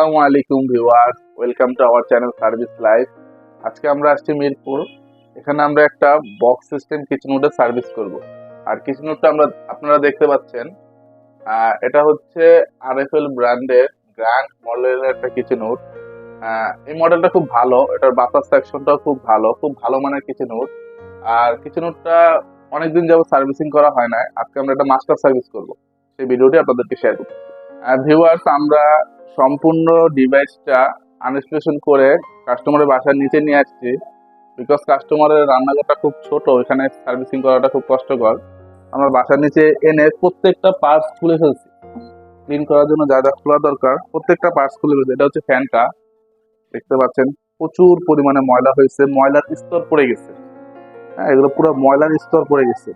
আসসালামু আলাইকুম viewers, welcome to our channel service live আজকে আমরা আসছি মিরপুর। এখানে আমরা একটা বক্স সিস্টেম কিচেন উডের সার্ভিস করব। আর কিচেন উডটা আমরা, আপনারা দেখতে পাচ্ছেন। এটা হচ্ছে আরএফএল ব্র্যান্ডের গ্র্যান্ড মডেলের একটা কিচেন উড এই মডেলটা খুব ভালো, এটার বাতাস সেকশনটাও খুব ভালো খুব ভালো মানের কিচেন উড আর কিচেন উডটা অনেকদিন যাবত সার্ভিসিং করা হয় না আজকে আমরা একটা মাস্টার সার্ভিস করব। সেই ভিডিওটি আপনাদেরকে শেয়ার করব। ভিউয়ার্স, আমরা সম্পূর্ণ ডিভাইসটা আনস্টেশন করে কাস্টমারের বাসার নিচে নিয়ে আসছি। বিকজ কাস্টমারের রান্নাঘরটা খুব ছোট, এখানে সার্ভিসিং করাটা খুব কষ্টকর। আমরা বাসার নিচে এনে প্রত্যেকটা পার্টস খুলে ফেলছি। ক্লিন করার জন্য যা যা খোলা দরকার, প্রত্যেকটা পার্টস খুলে ফেলছি। এটা হচ্ছে ফ্যানটা দেখতে পাচ্ছেন, প্রচুর পরিমাণে ময়লা হয়েছে। ময়লার স্তর পড়ে গেছে। হ্যাঁ এগুলো পুরো ময়লার স্তর পড়ে গেছে।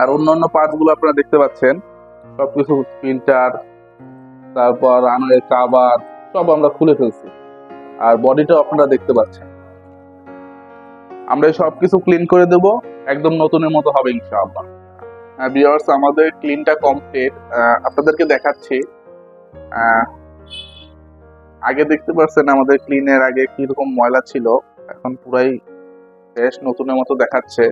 আর অন্যান্য পার্টসগুলো আপনারা দেখতে পাচ্ছেন। সবকিছু প্রিন্টার তারপর রানের কাবার সব আমরা খুলে ফেলছি। আর বডিটাও আপনারা দেখতে পাচ্ছেন। আমরা এই সবকিছু ক্লিন করে দেব, একদম নতুনের মতো হবে ইনশাআল্লাহ। ভিউয়ার্স আমাদের ক্লিনটা কমপ্লিট আপনাদেরকে দেখাচ্ছি। আগে দেখতে পাচ্ছেন আমাদের ক্লিনের আগে কীরকম ময়লা ছিল। এখন পুরাই বেশ নতুনের মতো দেখাচ্ছে।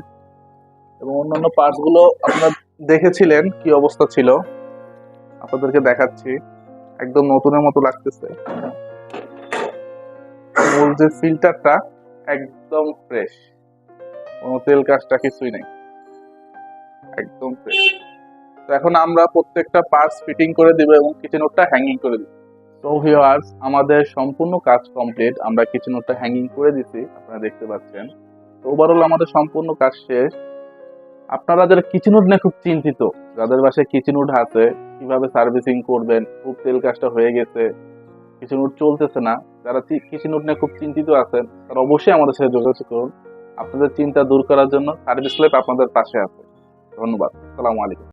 এবং অন্যান্য পার্টসগুলো আপনারা দেখেছিলেন কি অবস্থা ছিল? আপনাদেরকে দেখাচ্ছি। একদম নতুনের মতো লাগতেছে। মূল যে ফিল্টারটা একদম ফ্রেশ কোনো তেল কাজটা কিছুই নেই। একদম ফ্রেশ তো এখন আমরা প্রত্যেকটা পার্টস ফিটিং করে দিব এবং কিচেন ওটা হ্যাঙ্গিং করে দিব। তো ভিউয়ার্স আমাদের সম্পূর্ণ কাজ কমপ্লিট আমরা কিচেন ওটা হ্যাঙ্গিং করে দিছি। আপনারা দেখতে পাচ্ছেন। তো ওভারঅল আমাদের সম্পূর্ণ কাজ শেষ। আপনারা যারা কিচেন উড নিয়ে খুব চিন্তিত, যাদের বাসায় কিচেন উড আছে, কীভাবে সার্ভিসিং করবেন, খুব তেল কাজটা হয়ে গেছে কিচেন উড চলতেছে না, যারা কিচেন উড নিয়ে খুব চিন্তিত আছেন, তারা অবশ্যই আমাদের সাথে যোগাযোগ করুন। আপনাদের চিন্তা দূর করার জন্য সার্ভিস লাইফ আপনাদের পাশে আছে। ধন্যবাদ। আসসালামু আলাইকুম।